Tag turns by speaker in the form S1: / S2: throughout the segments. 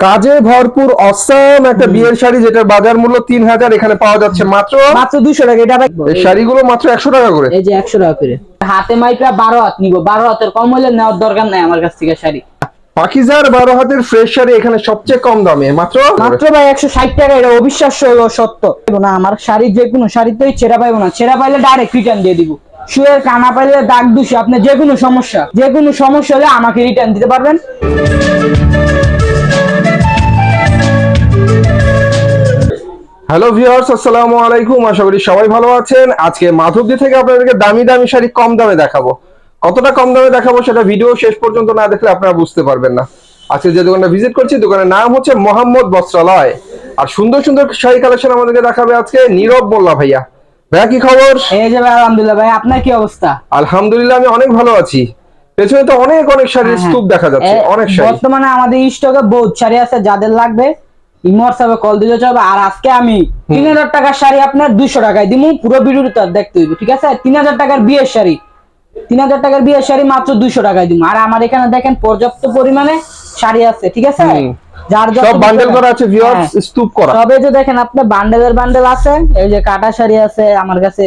S1: কাজে ভরপুর অসাম একটা বিয়ের শাড়ি যেটার বাজার মূল্য তিন হাজার এখানে পাওয়া যাচ্ছে মাত্র
S2: মাত্র দুশো টাকা এটা
S1: এই শাড়িগুলো মাত্র একশো টাকা করে।
S2: এই যে একশো টাকা করে। হাতে মাইপা বারো হাত নিবো বারো হাতের কম হলে নেওয়ার দরকার নাই আমার কাছ থেকে শাড়ি।
S1: পাকিজার বারো হাতের ফ্রেশ শাড়ি এখানে সবচেয়ে কম দামে মাত্র?
S2: মাত্র ভাই একশো ষাট টাকা এটা অবিশ্বাস্য হলো সত্য না আমার শাড়ি যে কোনো শাড়িতেই ছেঁড়া পাইবো না। ছেঁড়া পাইলে ডাইরেক্ট রিটার্ন দিয়ে দিব। শুয়ের কানা পাইলে দাগ দুষি আপনার যে কোনো সমস্যা যে কোনো সমস্যা হলে আমাকে রিটার্ন দিতে পারবেন।
S1: হ্যালো ভিউয়ার্স আসসালামু আলাইকুম। আশা করি সবাই ভালো আছেন। আজকে মাধবদী থেকে আপনাদেরকে দামি দামি শাড়ি কম দামে দেখাবো। কতটা কম দামে দেখাবো সেটা ভিডিও শেষ পর্যন্ত না দেখলে আপনারা বুঝতে পারবেন না। আজকে যে দোকানটা ভিজিট করছি দোকানের নাম হচ্ছে মোহাম্মদ বস্ত্রালয়। আর সুন্দর সুন্দর শাড়ি কালেকশন আমাদেরকে দেখাবে আজকে নীরব মোল্লা ভাইয়া। ভাইয়া কি খবর?
S2: এই যে ভাই আলহামদুলিল্লাহ ভাই আপনার কি অবস্থা?
S1: আলহামদুলিল্লাহ আমি অনেক ভালো আছি। পেছনে তো অনেক অনেক শাড়ির
S2: হ্যাঁ,
S1: স্তূপ দেখা যাচ্ছে অনেক শাড়ি।
S2: বর্তমানে আমাদের স্টকে বহুত শাড়ি আছে যাদের লাগবে কল দিলে চলবে আর আজকে আমি তিন হাজার টাকার শাড়ি আপনার দুইশো টাকায় দিব পুরো ভিডিওটা দেখতে হইবে ঠিক আছে? তিন হাজার টাকার বিয়ের শাড়ি তিন হাজার টাকার বিয়ের শাড়ি মাত্র দুইশো টাকায় আর আমার এখানে দেখেন পর্যাপ্ত পরিমাণে শাড়ি আছে ঠিক আছে? যার
S1: সব বান্ডেল করা আছে ভিউয়ার্স
S2: হ্যাঁ।
S1: স্তূপ করা।
S2: সবে যে দেখেন আপনার বান্ডেলের বান্ডেল আছে এই যে কাটা শাড়ি আছে আমার কাছে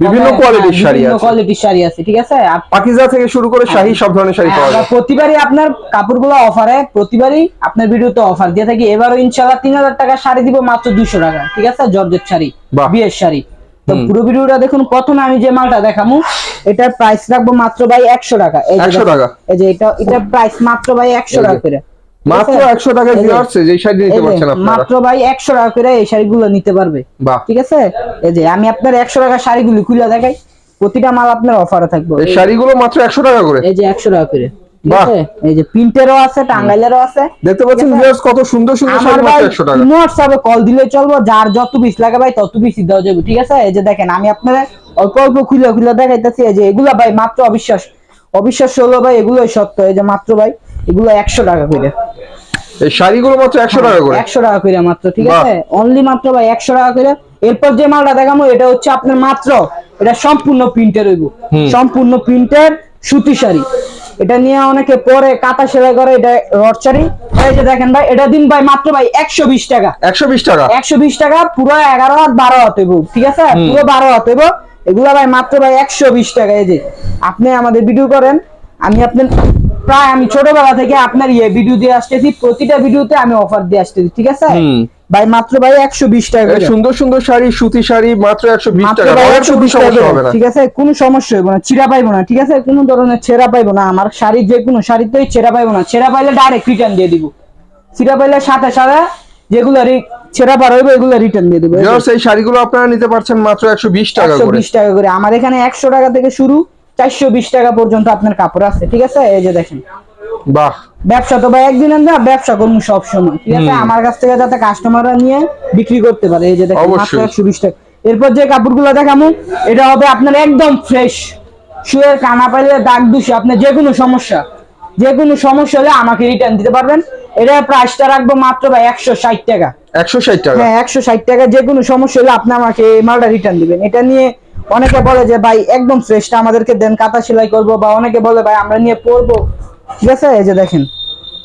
S1: বিভিন্ন
S2: হ্যাঁ,
S1: কোয়ালিটির শাড়ি আছে।
S2: কোয়ালিটির শাড়ি আছে ঠিক আছে? আর
S1: পাকিজা থেকে শুরু করে শাহী সব ধরনের শাড়ি পাওয়া
S2: আমরা
S1: যায়।
S2: প্রতিবারই আপনার কাপড়গুলো অফারে প্রতিবারই আপনার ভিডিওতে অফার। দিয়ে থাকি এবারও তিন হাজার টাকা শাড়ি দিব মাত্র দুইশো টাকা ঠিক আছে? জর্জেট শাড়ি। বিয়ের শাড়ি। তো পুরো ভিডিওটা দেখুন প্রথমে আমি যে মালটা দেখামু এটার প্রাইস রাখব মাত্র ভাই একশো টাকা। এই যে
S1: 100 টাকা।
S2: এই যে এটা এটার প্রাইস মাত্র ভাই একশো
S1: এই যে,
S2: টাকা করে।
S1: মাত্র টাকায়
S2: এই
S1: ভিউয়ার্স শাড়ি নিতে পারছেন আপনারা
S2: মাত্র ভাই একশো টাকা করে এই শাড়িগুলো নিতে পারবে ঠিক আছে এই যে আমি আপনার একশো টাকা শাড়িগুলি খুলে দেখাই প্রতিটা মাল আপনার অফারে থাকবে
S1: এই শাড়িগুলো মাত্র একশো টাকা করে
S2: এই যে একশো টাকা করে ঠিক
S1: বাহ।
S2: আছে এই যে প্রিন্টেরও আছে টাঙ্গাইলেরও আছে
S1: দেখতে পাচ্ছেন ভিউয়ার্স কত সুন্দর সুন্দর শাড়ি মাত্র একশো টাকা
S2: হোয়াটসঅ্যাপে কল দিলে চলবো যার যত পিস লাগে ভাই তত পিস দেওয়া যাবে ঠিক আছে এই যে দেখেন আমি আপনারা অল্প অল্প খুলে খুলে দেখাইতেছি এই যে এগুলা ভাই মাত্র অবিশ্বাস অবিশ্বাস হলো ভাই এগুলোই সত্য এই যে মাত্র ভাই এগুলো একশো টাকা করে
S1: এই শাড়িগুলো মাত্র একশো টাকা করে।
S2: একশো টাকা করে মাত্র ঠিক আছে? অনলি মাত্র ভাই একশো টাকা করে। এরপর যে মালটা দেখাবো এটা হচ্ছে আপনার মাত্র এটা সম্পূর্ণ প্রিন্টের হইব। সম্পূর্ণ প্রিন্টের সুতি শাড়ি। এটা নিয়ে অনেকে পরে কাটা সেলাই করে এটা এই যে দেখেন ভাই এটা দিন ভাই মাত্র ভাই একশো বিশ টাকা।
S1: একশো বিশ টাকা?
S2: একশো বিশ টাকা পুরো এগারো হাত বারো হাত হইব ঠিক আছে? পুরো বারো হাত হইব। এগুলা ভাই মাত্র ভাই একশো বিশ টাকা এই যে। আপনি আমাদের ভিডিও করেন আমি আপনার প্রায় আমি ছোটবেলা থেকে আপনার ইয়ে ভিডিও দিয়ে আসতেছি। প্রতিটা ভিডিওতে আমি অফার দিয়ে আসতেছি ঠিক আছে? ভাই মাত্র ভাই একশো বিশ টাকা
S1: সুন্দর সুন্দর শাড়ি সুতি শাড়ি মাত্র একশো বিশ টাকা।
S2: ঠিক আছে? কোনো সমস্যা হবে না ছিঁড়া পাইবো না ঠিক আছে? কোনো ধরনের ছেঁড়া পাইবো না। আমার শাড়ি যে কোনো শাড়িতেই ছেঁড়া পাইবো না। ছেঁড়া পাইলে ডাইরেক্ট রিটার্ন দিয়ে দিব। ছিঁড়া পাইলে সাথে সাথে যেগুলো ছেঁড়া পার হইবে এগুলো রিটার্ন দিয়ে দিব।
S1: এই শাড়িগুলো আপনারা নিতে পারছেন মাত্র একশো বিশ টাকা
S2: একশো বিশ টাকা করে। আমার এখানে একশো টাকা থেকে শুরু। চারশো বিশ টাকা পর্যন্ত আপনার কাপড় আছে ঠিক আছে? এই যে দেখেন।
S1: বাহ।
S2: ব্যবসা তো ভাই একদিনের না ব্যবসা করব সব সময় ঠিক আছে? আমার কাছ থেকে যাতে কাস্টমাররা নিয়ে বিক্রি করতে পারে এই যে দেখেন মাত্র। একশো বিশ টাকা। এরপর যে কাপড়গুলো দেখামু এটা হবে আপনার একদম ফ্রেশ শুয়ের কানা পাইলে দাগ দুষে আপনার যে কোনো সমস্যা যে কোনো সমস্যা হলে আমাকে রিটার্ন দিতে পারবেন। এটার প্রাইসটা রাখব মাত্র ভাই একশো ষাট টাকা।
S1: একশো ষাট টাকা?
S2: হ্যাঁ একশো ষাট টাকা যে কোনো সমস্যা হলে আপনি আমাকে মালটা রিটার্ন দিবেন। এটা নিয়ে অনেকে বলে যে ভাই একদম ফ্রেশটা আমাদেরকে দেন কাটা সেলাই করব। বা অনেকে বলে ভাই আমরা নিয়ে পরবো। ঠিক আছে? এই যে দেখেন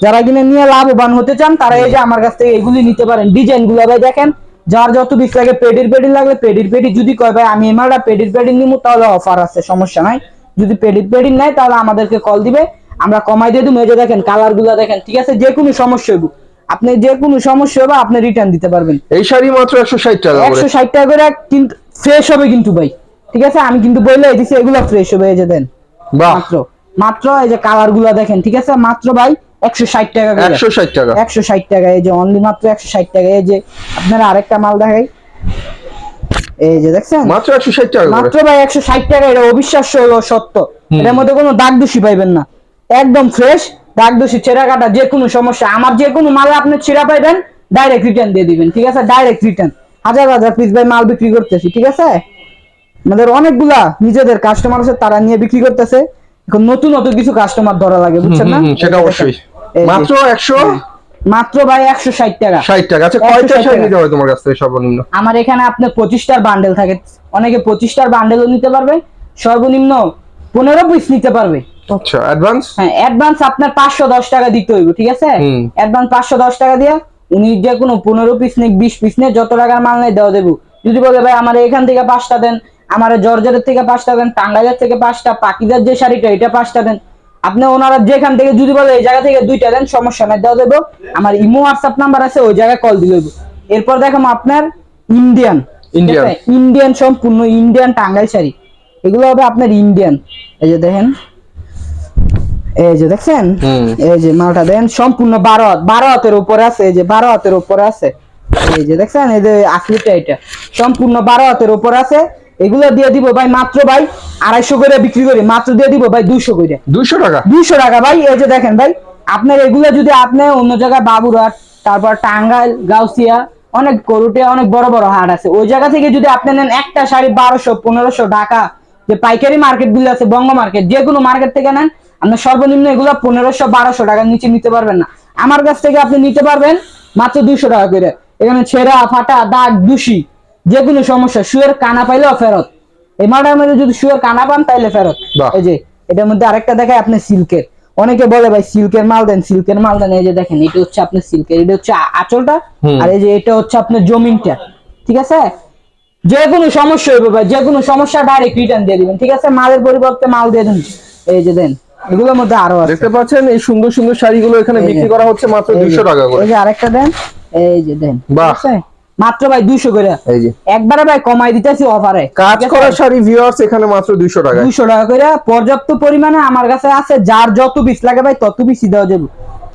S2: যারা কিনে নিয়ে লাভবান হতে চান তারা এই যে আমার কাছ থেকে এগুলি নিতে পারেন। ডিজাইনগুলো ভাই দেখেন যার যত পিস লাগে পেডির পেডি লাগলে পেডির পেডি যদি কয় ভাই আমি এই মালটা পেডির পেডি নিবো তাহলে অফার আছে সমস্যা নাই। যদি পেডির পেডি নেয় তাহলে আমাদেরকে কল দিবে আমরা কমাই দিয়ে দেবো। এই যে দেখেন কালারগুলা দেখেন ঠিক আছে? যে কোনো সমস্যা হইব। আপনি যে কোনো সমস্যা হবে আপনি রিটার্ন দিতে পারবেন।
S1: এই শাড়ি মাত্র একশো ষাট টাকা
S2: একশো ষাট টাকা করে কিন্তু ফ্রেশ হবে কিন্তু ভাই। ঠিক আছে? আমি কিন্তু বললে দিচ্ছি এগুলো ফ্রেশ হবে এই যে দেন। মাত্র মাত্র এই যে কালারগুলা দেখেন ঠিক আছে? মাত্র ভাই একশো ষাট টাকা
S1: একশো ষাট টাকা।
S2: একশো ষাট টাকা এই যে অনলি মাত্র একশো ষাট টাকা। এই যে আপনারা আরেকটা মাল দেখাই। এই যে দেখছেন?
S1: মাত্র একশো ষাট টাকা
S2: মাত্র ভাই একশো ষাট টাকা এটা অবিশ্বাস্য হলো সত্য। এটার মধ্যে কোনো দাগ দোষী পাইবেন না। একদম ফ্রেশ দাগ দোষী ছেঁড়া কাটা যে কোনো সমস্যা। আমার যে কোনো মালে আপনি ছেঁড়া পাইবেন ডাইরেক্ট রিটার্ন দিয়ে দিবেন ঠিক আছে? ডাইরেক্ট রিটার্ন হাজার হাজার পিস ভাই মাল বিক্রি করতেছি ঠিক আছে? আমাদের অনেকগুলা নিজেদের কাস্টমার আছে তারা নিয়ে বিক্রি করতেছে। এখন নতুন নতুন কিছু কাস্টমার ধরা লাগে বুঝছেন না?
S1: সেটা অবশ্যই। মাত্র একশো?
S2: মাত্র ভাই একশো ষাট টাকা।
S1: ষাট টাকা। আচ্ছা কয়টা শাড়ি নিতে হবে তোমার কাছ থেকে সর্বনিম্ন?
S2: আমার এখানে আপনার পঁচিশটার বান্ডেল থাকে। অনেকে পঁচিশটার বান্ডেলও নিতে পারবে সর্বনিম্ন পনেরো পিস নিতে পারবে।
S1: আচ্ছা অ্যাডভান্স
S2: হ্যাঁ অ্যাডভান্স আপনার পাঁচশো দশ টাকা দিতে হইব ঠিক আছে। অ্যাডভান্স পাঁচশো দশ টাকা দিয়ে উনি যে কোনো পনেরো পিস নেই বিশ পিস নেই যত টাকার মাল নেই দেওয়া দেবো যদি বলে ভাই আমার এখান থেকে পাঁচটা দেন আমার জর্জরের থেকে পাঁচটা দেন টাঙ্গাইলের থেকে পাঁচটা পাকিদার যে শাড়িটা এটা পাঁচটা দেন। আপনি ওনারা যেখান থেকে যদি বলে এই জায়গা থেকে দুইটা দেন সমস্যা নাই দেওয়া দেবো আমার ইমো হোয়াটসঅ্যাপ নাম্বার আছে ওই জায়গায় কল দিলে হইব। এরপর দেখাম আপনার ইন্ডিয়ান
S1: Indian।
S2: ইন্ডিয়ান সম্পূর্ণ ইন্ডিয়ান টাঙ্গাইল শাড়ি। এগুলো হবে আপনার ইন্ডিয়ান এই যে দেখেন এই যে দেখছেন? এই যে মালটা দেন সম্পূর্ণ বারো হাত বারো হাতের উপরে আছে এই যে বারো হাতের উপরে আছে। এই যে দেখছেন এই যে আসলিটা এটা। সম্পূর্ণ বারো হাতের উপর আছে। এগুলো দিয়ে দিব ভাই মাত্র ভাই আড়াইশো করে বিক্রি করি মাত্র দিয়ে দিব ভাই দুইশো করে।
S1: দুইশো টাকা?
S2: দুইশো টাকা ভাই এই যে দেখেন ভাই আপনার এগুলো যদি আপনি অন্য জায়গায় বাবুরহাট তারপর টাঙ্গাইল গাউসিয়া অনেক করুটে অনেক বড় বড় হাট আছে ওই জায়গা থেকে যদি আপনি নেন একটা শাড়ি বারোশো পনেরোশো টাকা যে পাইকারি মার্কেটগুলো আছে বঙ্গ মার্কেট যে কোনো মার্কেট থেকে নেন আপনি সর্বনিম্ন এগুলো পনেরোশো বারোশো টাকার নিচে নিতে পারবেন না। আমার কাছ থেকে আপনি নিতে পারবেন মাত্র দুইশো টাকা করে। এখানে ছেঁড়া ফাটা দাগ দূষি। যে কোনো সমস্যা শুয়ের কানা পাইলেও ফেরত। এই মধ্যে যদি শুয়ের কানা পান তাইলে ফেরত। এই যে এটার মধ্যে আরেকটা দেখায় আপনি সিল্কের। অনেকে বলে ভাই সিল্কের মাল দেন সিল্কের মাল দেন। এই যে দেখেন এটা হচ্ছে আপনার সিল্কের এটা হচ্ছে আঁচলটা। আর এই যে এটা হচ্ছে আপনার জমিনটা। ঠিক আছে? যে কোনো সমস্যা হইবে ভাই যে কোনো সমস্যা ডাইরেক্ট রিটার্ন দিয়ে দিবেন। ঠিক আছে? মালের পরিবর্তে মাল দিয়ে দেন। এই যে দেন এগুলোর মধ্যে আরও আছে।
S1: দেখতে পাচ্ছেন এই সুন্দর সুন্দর শাড়িগুলো এখানে বিক্রি করা হচ্ছে মাত্র
S2: এই যে,
S1: দুইশো টাকা করে।
S2: এই যে আরেকটা দেন। এই যে দেন
S1: বাহ।
S2: মাত্র ভাই দুইশো করে।
S1: এই যে।
S2: একবারে ভাই কমাই দিতেছি অফারে
S1: কাজ করা শাড়ি ভিউয়ার্স এখানে মাত্র দুইশো টাকা।
S2: দুইশো টাকা করে। পর্যাপ্ত পরিমাণে আমার কাছে আছে যার যত পিস লাগে ভাই তত পিসই দেওয়া যাবে।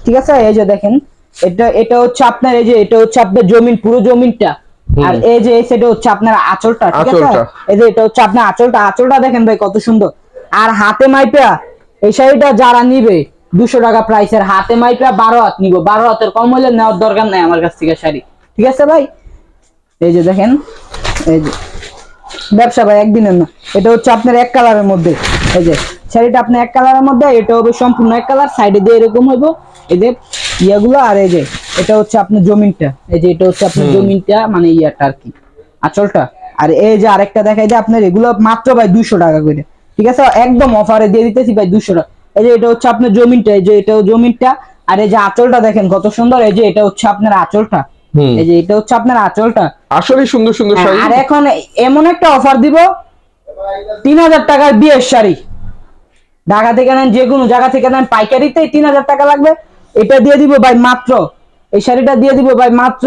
S2: ঠিক আছে? এই যে দেখেন এটা এটা হচ্ছে আপনার এই যে এটা হচ্ছে আপনার জমিন পুরো জমিনটা। আর এই যে সাইডে হচ্ছে আপনার আঁচলটা ঠিক আছে? এই যে এটা হচ্ছে আপনার আঁচলটা। আঁচলটা দেখেন ভাই কত সুন্দর। আর হাতে মাইপা এই শাড়িটা যারা নিবে দুশো টাকা প্রাইসের হাতে মাইপা বারো হাত নিব। বারো হাতের কম হলে নেওয়ার দরকার নাই আমার কাছ থেকে শাড়ি। ঠিক আছে ভাই? এই যে দেখেন এই যে ব্যবসা ভাই একদিনের না এটা হচ্ছে আপনার এক কালারের মধ্যে এই যে শাড়িটা আপনার এক কালারের মধ্যে এটা হবে সম্পূর্ণ এক কালার সাইডে দিয়ে এরকম হইব এই যে ইয়াগুলো আর এই যে এটা হচ্ছে আপনার জমিনটা এই যে এটা হচ্ছে আপনার জমিনটা মানে ইয়াটা আর কি আঁচলটা আর এই যে আরেকটা দেখাই যে আপনার এগুলো মাত্র ভাই দুইশো টাকা করে ঠিক আছে একদম অফারে দিয়ে দিতেছি ভাই দুশো টাকা এই যে এটা হচ্ছে আপনার জমিনটা এই যে এটা জমিনটা আর এই যে আঁচলটা দেখেন কত সুন্দর এই যে এটা হচ্ছে আপনার আঁচলটা। এই যে এটা হচ্ছে আপনার আঁচলটা।
S1: আসলে সুন্দর সুন্দর
S2: হ্যাঁ,
S1: শাড়ি।
S2: আর এখন এমন একটা অফার দিব তিন হাজার টাকার বিয়ের শাড়ি। ঢাকা থেকে নেন যে কোনো জায়গা থেকে নেন পাইকারিতে তিন হাজার টাকা লাগবে। এটা দিয়ে দিব ভাই মাত্র এই শাড়িটা দিয়ে দিব ভাই মাত্র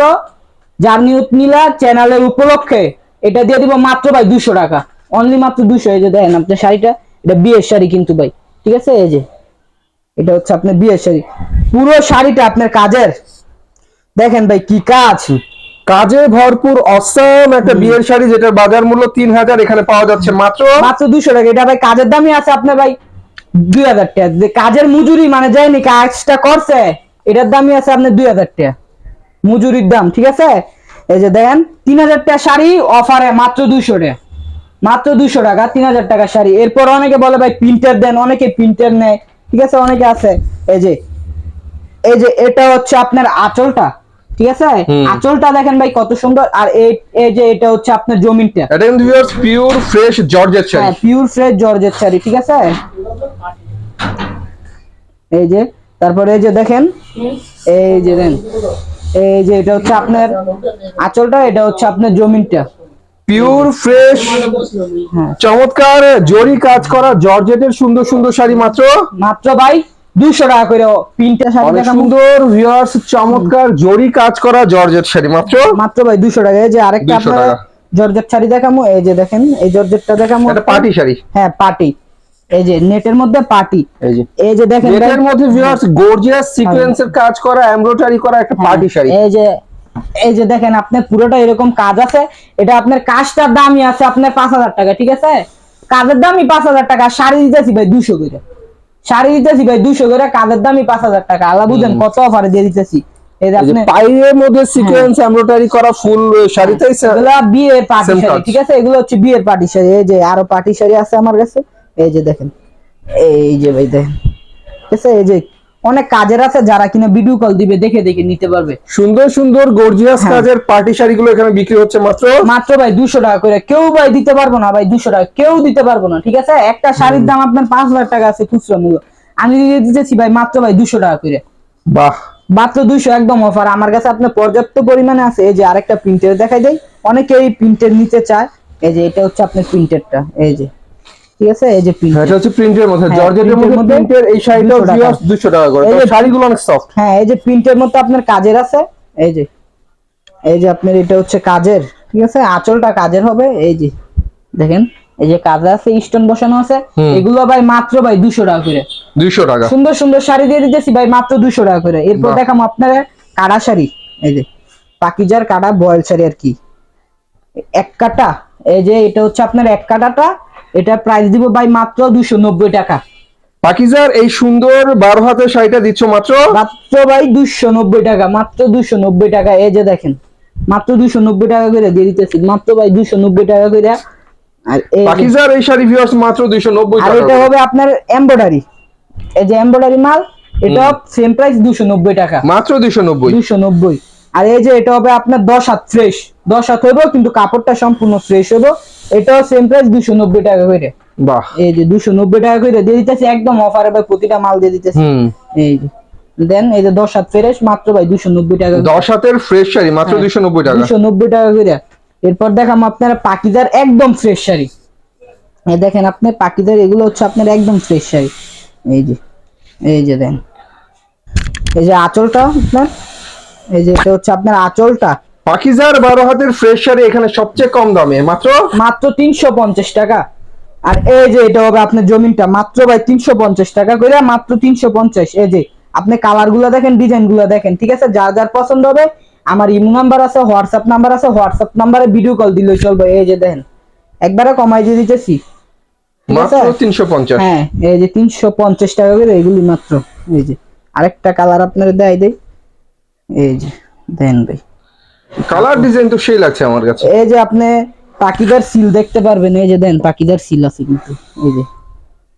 S2: জার্নিউত নীলা চ্যানেলের উপলক্ষে। এটা দিয়ে দিব মাত্র ভাই দুশো টাকা। অনলি মাত্র দুশো এই যে দেখেন আপনার শাড়িটা এটা বিয়ের শাড়ি কিন্তু ভাই। ঠিক আছে এই যে এটা হচ্ছে আপনার বিয়ের শাড়ি। পুরো শাড়িটা আপনার কাজের। দেখেন ভাই কি কাজ?
S1: কাজে ভরপুর অসম একটা বিয়ের শাড়ি যেটার বাজার মূল্য তিন হাজার এখানে পাওয়া যাচ্ছে মাত্র
S2: মাত্র দুশো টাকা। এটা ভাই কাজের দামই আছে আপনার ভাই দুই হাজার টাকা। যে কাজের মজুরি মানে যায়নি কাজটা করছে এটার দামই আছে আপনার দুই হাজার টাকা। মজুরির দাম ঠিক আছে? এই যে দেখেন তিন হাজার টাকা শাড়ি অফারে মাত্র দুইশো টাকা। মাত্র দুশো টাকা তিন হাজার টাকা শাড়ি। এরপর অনেকে বলে ভাই প্রিন্টার দেন অনেকে প্রিন্টার নেয় ঠিক আছে? অনেকে আছে। এই যে এই যে এটা হচ্ছে আপনার আঁচলটা। ঠিক আছে। আঁচলটা দেখেন ভাই কত সুন্দর। আর এই এই যে এটা হচ্ছে আপনার জমিনটা।
S1: এটা কিন্তু viewers pure fresh georgette sari
S2: হ্যাঁ পিওর ফ্রেশ জর্জেট শাড়ি ঠিক আছে? এই যে তারপরে এই যে দেখেন এই যে দেন এই যে এটা হচ্ছে আপনার আঁচলটা এটা হচ্ছে আপনার জমিনটা।
S1: পিওর ফ্রেশ
S2: হ্যাঁ।
S1: চমৎকার জরি কাজ করা জর্জেটের সুন্দর সুন্দর শাড়ি মাত্র।
S2: মাত্র ভাই দুইশো টাকা করে তিনটা শাড়ি
S1: সুন্দর ভিউয়ার্স চমৎকার জরি কাজ করা জর্জেট শাড়ি মাত্র?
S2: মাত্র ভাই টাকা। এই যে আরেকটা
S1: 200
S2: আপনার জর্জেট শাড়ি এই যে দেখেন এই জর্জেটটা
S1: এটা পার্টি শাড়ি?
S2: হ্যাঁ পার্টি। এই যে নেটের মধ্যে পার্টি।
S1: এই যে।
S2: এই যে দেখেন
S1: এটার মধ্যে ভিউয়ার্স গর্জিয়াস সিকোয়েন্সের কাজ করা এমব্রয়ডারি করা একটা পার্টি শাড়ি।
S2: এই যে এই যে দেখেন আপনার পুরোটা এরকম কাজ আছে। এটা আপনার কাজটার দামই আছে আপনার পাঁচ হাজার টাকা ঠিক আছে? কাজের দামই পাঁচ হাজার টাকা শাড়ি দিতেছি ভাই দুশো করে। শাড়ি দিতেছি ভাই দুশো করে কাজের দামই পাঁচ হাজার টাকা। আল্লাহ বুঝেন কত অফারে দিয়ে দিতেছি। এই যে
S1: এই যে
S2: আপনি
S1: পাইয়ের মধ্যে সিকোয়েন্স এমব্রয়ডারি করা ফুল
S2: এগুলা পার্টি শাড়ি ঠিক আছে? এগুলো হচ্ছে বিয়ের পার্টি শাড়ি। এই যে আরও পার্টি শাড়ি আছে আমার কাছে। এই যে দেখেন। এই যে ভাই দেখেন। ঠিক আছে? এই যে অনেক কাজের আছে যারা কিনা ভিডিও কল দিবে দেখে দেখে নিতে পারবে।
S1: সুন্দর সুন্দর গর্জিয়াস। কাজের পার্টি শাড়িগুলো এখানে বিক্রি হচ্ছে মাত্র?
S2: মাত্র ভাই দুশো টাকা করে। কেউ ভাই দিতে পারব না ভাই দুশো টাকা। কেউ দিতে পারব না ঠিক আছে? একটা শাড়ির দাম আপনার পাঁচ হাজার টাকা আছে খুচরা মূল্য। আমি দিয়ে দিতেছি ভাই মাত্র ভাই দুশো টাকা করে।
S1: বাহ।
S2: মাত্র দুইশো একদম অফার আমার কাছে আপনার পর্যাপ্ত পরিমাণে আছে। এই যে আরেকটা প্রিন্টের দেখাই দেয় অনেকেই প্রিন্টের নিতে চায়। এই যে এটা হচ্ছে আপনার প্রিন্টেরটা এই যে। ঠিক আছে? এই যে প্রিন্ট
S1: এটা হচ্ছে প্রিন্টের মধ্যে।
S2: হ্যাঁ,
S1: জর্জেটের মধ্যে
S2: মধ্যে
S1: প্রিন্টের এই শাড়িটাও
S2: 200
S1: ভিউয়ার্স 200 টাকা করে। তো শাড়িগুলো অনেক সফট
S2: হ্যাঁ এই যে প্রিন্টের মধ্যে আপনার কাজের আছে। এই যে এই যে আপনার এটা হচ্ছে কাজের ঠিক আছে? আঁচলটা কাজের হবে। এই যে দেখেন এই যে কাজে আছে স্টোন বসানো আছে। এগুলো ভাই মাত্র ভাই দুশো টাকা করে।
S1: 200 টাকা।
S2: সুন্দর সুন্দর শাড়ি দিয়ে দিতেছি ভাই মাত্র দুশো টাকা করে। এরপর দেখাম আপনার কাড়া শাড়ি। এই যে পাকিজার কাটা বয়েল শাড়ি আর কি। এক কাটা। এই যে এটা হচ্ছে আপনার এক কাটাটা। এটা প্রাইস দিব ভাই মাত্র দুশো নব্বই টাকা।
S1: পাকিজার এই সুন্দর বারো হাতের শাড়িটা দিচ্ছ মাত্র?
S2: মাত্র ভাই দুশো নব্বই টাকা মাত্র দুশো নব্বই টাকা। এই যে দেখেন মাত্র দুশো নব্বই টাকা করে দিয়ে দিতেছি মাত্র ভাই দুশো নব্বই টাকা করে। আর
S1: পাকিজার এই শাড়ি ভিউয়ার্স মাত্র 290
S2: আর
S1: টাকা
S2: এটা হবে আপনার এমব্রয়ডারি এই যে এমব্রয়ডারি মাল এটা সেম প্রাইস দুশো নব্বই টাকা।
S1: মাত্র 290
S2: দুশো নব্বই। আর এই যে এটা হবে আপনার দশ হাত ফ্রেশ দশ হাত হইব কিন্তু কাপড়টা সম্পূর্ণ ফ্রেশ হইব। এটাও সেম প্রাইস দুশো নব্বই টাকা করে।
S1: বাহ।
S2: এই যে দুশো নব্বই টাকা করে দিয়ে দিতেছি একদম অফারে ভাই প্রতিটা মাল দিয়ে দিতেছি।
S1: হুম।
S2: এই যে দেন এই যে দশ হাত ফ্রেশ মাত্র ভাই দুশো নব্বই টাকা
S1: 10 হাতের ফ্রেশ শাড়ি মাত্র
S2: হ্যাঁ।
S1: 290 টাকা।
S2: দুশো নব্বই টাকা করে। এরপর দেখাম আপনার পাকিজার একদম ফ্রেশ শাড়ি। এই দেখেন আপনার পাকিজার এগুলো হচ্ছে আপনার একদম ফ্রেশ শাড়ি। এই যে এই যে দেন। এই যে আঁচলটা আপনার এই যে এটা হচ্ছে আপনার আঁচলটা।
S1: পাকিজার বারো হাতের ফ্রেশ শাড়ি এখানে সবচেয়ে কম দামে মাত্র?
S2: মাত্র তিনশো পঞ্চাশ টাকা। আর এই যে এটা হবে আপনার জমিনটা মাত্র ভাই তিনশো পঞ্চাশ টাকা করে মাত্র তিনশো পঞ্চাশ। এই যে আপনি কালারগুলো দেখেন ডিজাইনগুলো দেখেন ঠিক আছে? যার যার পছন্দ হবে আমার ইমো নাম্বার আছে হোয়াটসঅ্যাপ নাম্বার আছে হোয়াটসঅ্যাপ নাম্বারে ভিডিও কল দিলেই চলবে। এই যে দেখেন একবারে কমাই দিয়ে দিতেছি। ঠিক আছে?
S1: মাত্র 350
S2: হ্যাঁ এই যে তিনশো পঞ্চাশ টাকা করে এগুলি মাত্র। এই যে আরেকটা কালার আপনারা দেয় দেয় এই যে দেন ভাই।
S1: কালার ডিজাইন তো সেই লাগছে আমার কাছে।
S2: এই যে আপনি পাকিদার সিল দেখতে পারবেন এই যে দেন পাকিদার সিল আছে কিন্তু এই যে।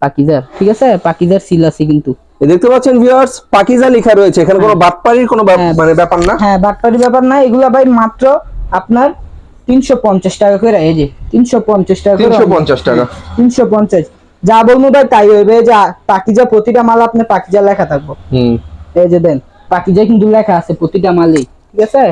S2: পাকিদার ঠিক আছে? পাকিদার সিল আছে কিন্তু।
S1: এই দেখতে পাচ্ছেন ভিউয়ার্স পাকিজা লেখা রয়েছে। এখানে কোনো বাটপাড়ির কোনো
S2: হ্যাঁ।
S1: মানে ব্যাপার না।
S2: হ্যাঁ বাটপারি ব্যাপার না এগুলা ভাই মাত্র আপনার তিনশো পঞ্চাশ টাকা করে এই যে তিনশো পঞ্চাশ টাকা করে
S1: 350 টাকা।
S2: তিনশো পঞ্চাশ। যা বলব ভাই তাই হইবে যা পাকিজা প্রতিটা মাল আপনি পাকিজা লেখা থাকব।
S1: হুম।
S2: এই যে দেন পাকিজা কিন্তু লেখা আছে প্রতিটা মালেই ঠিক আছে?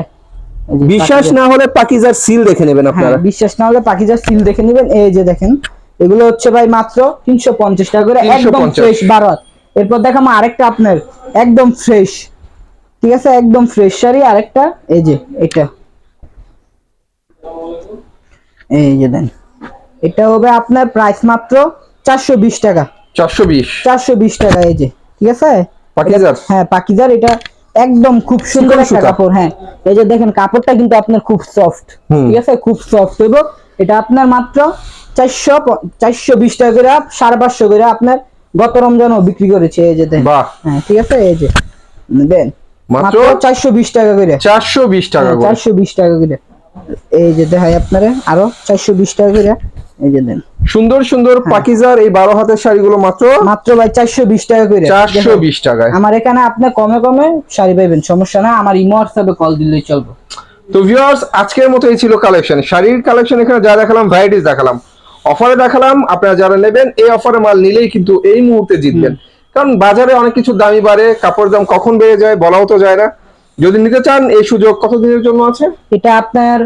S1: বিশ্বাস না হলে পাকিজার সিল দেখে নেবেন
S2: হ্যাঁ
S1: আপনারা।
S2: বিশ্বাস না হলে পাখিজার সিল দেখে নেবেন। এই যে দেখেন এগুলো হচ্ছে ভাই মাত্র তিনশো পঞ্চাশ টাকা করে একদম ফ্রেশ বারো এরপর দেখাবো আরেকটা আপনার একদম ফ্রেশ। ঠিক আছে? একদম ফ্রেশ শাড়ি আরেকটা এই যে এটা। এই যে দেন এটা হবে আপনার প্রাইস মাত্র চারশো বিশ টাকা।
S1: 420
S2: চারশো বিশ টাকা এই যে। ঠিক আছে?
S1: পাকিজার?
S2: হ্যাঁ পাকিজার এটা একদম খুব সুন্দর একটা কাপড় হ্যাঁ। এই যে দেখেন কাপড়টা কিন্তু আপনার খুব সফট ঠিক আছে? খুব সফট এবং এটা আপনার মাত্র চারশো চারশো বিশ টাকা করে সাড়ে পাঁচশো করে আপনার গত রমজানও বিক্রি করেছে এই যে দেখেন।
S1: বাহ।
S2: হ্যাঁ ঠিক আছে? এই যে দেন।
S1: মাত্র
S2: চারশো বিশ টাকা করে।
S1: 420 টাকা
S2: চারশো বিশ টাকা করে। এই যে দেখাই আপনারা আরও চারশো বিশ টাকা করে। এই যে দেন।
S1: সুন্দর সুন্দর
S2: হ্যাঁ।
S1: পাকিজার এই বারো হাতের শাড়িগুলো মাত্র?
S2: মাত্র ভাই চারশো বিশ টাকা করে। দেখেন।
S1: 420 টাকায়।
S2: আমার এখানে আপনি কমে কমে শাড়ি পাইবেন সমস্যা না আমার ইমো হোয়াটসঅ্যাপে কল দিলেই চলবে।
S1: তো ভিউয়ার্স আজকের মতো এই ছিল কালেকশন শাড়ির কালেকশন এখানে যা দেখালাম ভ্যারাইটিস দেখালাম। অফারে দেখালাম আপনারা যারা নেবেন এই অফারে মাল নিলেই কিন্তু এই মুহূর্তে জিতবেন। কারণ বাজারে অনেক কিছু দামি বাড়ে কাপড় দাম কখন বেড়ে যায় বলাও তো যায় না। যদি নিতে চান এই সুযোগ কতদিনের জন্য আছে?
S2: এটা আপনার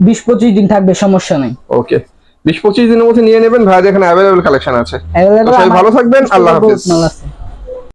S2: বিশ পঁচিশ দিন থাকবে সমস্যা নেই।
S1: ওকে। বিশ পঁচিশ দিনের মধ্যে নিয়ে নেবেন ভাই এখানে অ্যাভেলেবেল কালেকশন আছে। ভালো থাকবেন, আল্লাহ হাফেজ।